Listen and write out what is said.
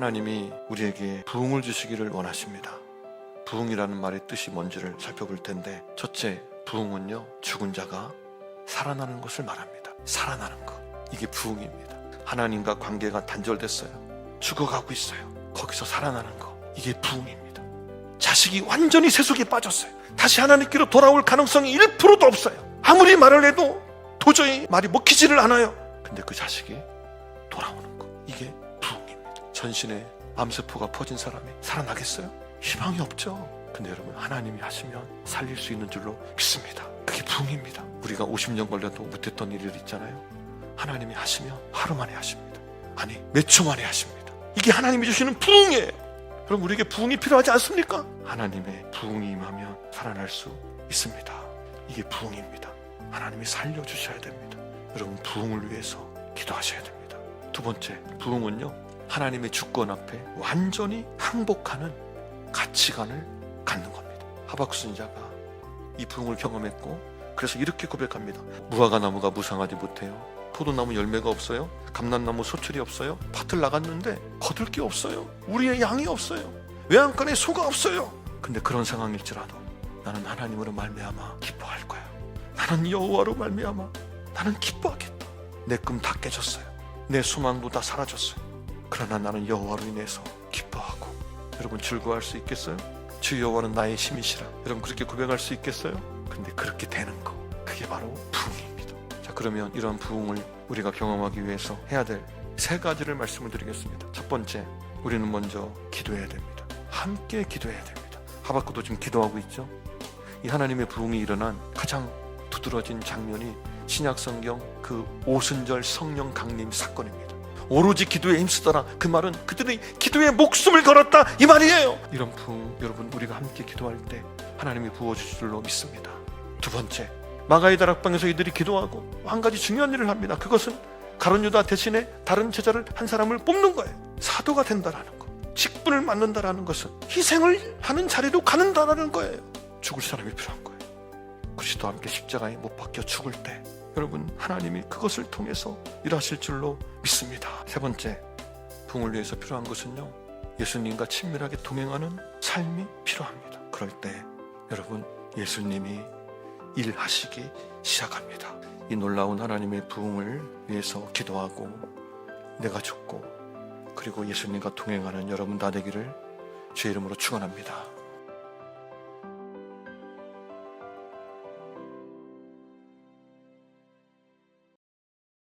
하나님이 우리에게 부흥을 주시기를 원하십니다. 부흥이라는 말의 뜻이 뭔지를 살펴볼 텐데 첫째, 부흥은요 죽은 자가 살아나는 것을 말합니다. 살아나는 것 이게 부흥입니다. 하나님과 관계가 단절됐어요. 죽어가고 있어요. 거기서 살아나는 것 이게 부흥입니다. 자식이 완전히 세속에 빠졌어요. 다시 하나님께로 돌아올 가능성이 1%도 없어요. 아무리 말을 해도 도저히 말이 먹히지를 않아요. 근데 그 자식이 돌아오는 것 이게. 전신에 암세포가 퍼진 사람이 살아나겠어요? 희망이 없죠. 근데 여러분 하나님이 하시면 살릴 수 있는 줄로 믿습니다. 그게 부흥입니다. 우리가 50년 걸려도 못했던 일들 있잖아요. 하나님이 하시면 하루 만에 하십니다. 아니 몇 초 만에 하십니다. 이게 하나님이 주시는 부흥이에요. 그럼 우리에게 부흥이 필요하지 않습니까? 하나님의 부흥이 임하면 살아날 수 있습니다. 이게 부흥입니다. 하나님이 살려 주셔야 됩니다. 여러분 부흥을 위해서 기도하셔야 됩니다. 두 번째 부흥은요 하나님의 주권 앞에 완전히 항복하는 가치관을 갖는 겁니다. 하박국 선자가 이 부흥을 경험했고 그래서 이렇게 고백합니다. 무화과 나무가 무상하지 못해요. 포도나무 열매가 없어요. 감람나무 소출이 없어요. 밭을 나갔는데 거둘 게 없어요. 우리의 양이 없어요. 외양간에 소가 없어요. 근데 그런 상황일지라도 나는 하나님으로 말미암아 기뻐할 거야. 나는 여호와로 말미암아 나는 기뻐하겠다. 내 꿈 다 깨졌어요. 내 소망도 다 사라졌어요. 그러나 나는 여호와로 인해서 기뻐하고 여러분 즐거워할 수 있겠어요? 주 여호와는 나의 힘이시라. 여러분 그렇게 고백할 수 있겠어요? 근데 그렇게 되는 거 그게 바로 부흥입니다. 자 그러면 이런 부흥을 우리가 경험하기 위해서 해야 될 세 가지를 말씀을 드리겠습니다. 첫 번째 우리는 먼저 기도해야 됩니다. 함께 기도해야 됩니다. 하박구도 지금 기도하고 있죠. 이 하나님의 부흥이 일어난 가장 두드러진 장면이 신약 성경 그 오순절 성령 강림 사건입니다. 오로지 기도에 힘쓰더라. 그 말은 그들이 기도에 목숨을 걸었다 이 말이에요. 이런 부흥 여러분 우리가 함께 기도할 때 하나님이 부어 주실 줄로 믿습니다. 두 번째 마가의 다락방에서 이들이 기도하고 한 가지 중요한 일을 합니다. 그것은 가론 유다 대신에 다른 제자를 한 사람을 뽑는 거예요. 사도가 된다라는 거. 직분을 맡는다라는 것은 희생을 하는 자리로 가는다라는 거예요. 죽을 사람이 필요한 거예요. 그리스도와 함께 십자가에 못 박혀 죽을 때 여러분 하나님이 그것을 통해서 일하실 줄로 믿습니다. 세 번째 부흥을 위해서 필요한 것은요 예수님과 친밀하게 동행하는 삶이 필요합니다. 그럴 때 여러분 예수님이 일하시기 시작합니다. 이 놀라운 하나님의 부흥을 위해서 기도하고 내가 죽고 그리고 예수님과 동행하는 여러분 다 되기를 주의 이름으로 축원합니다.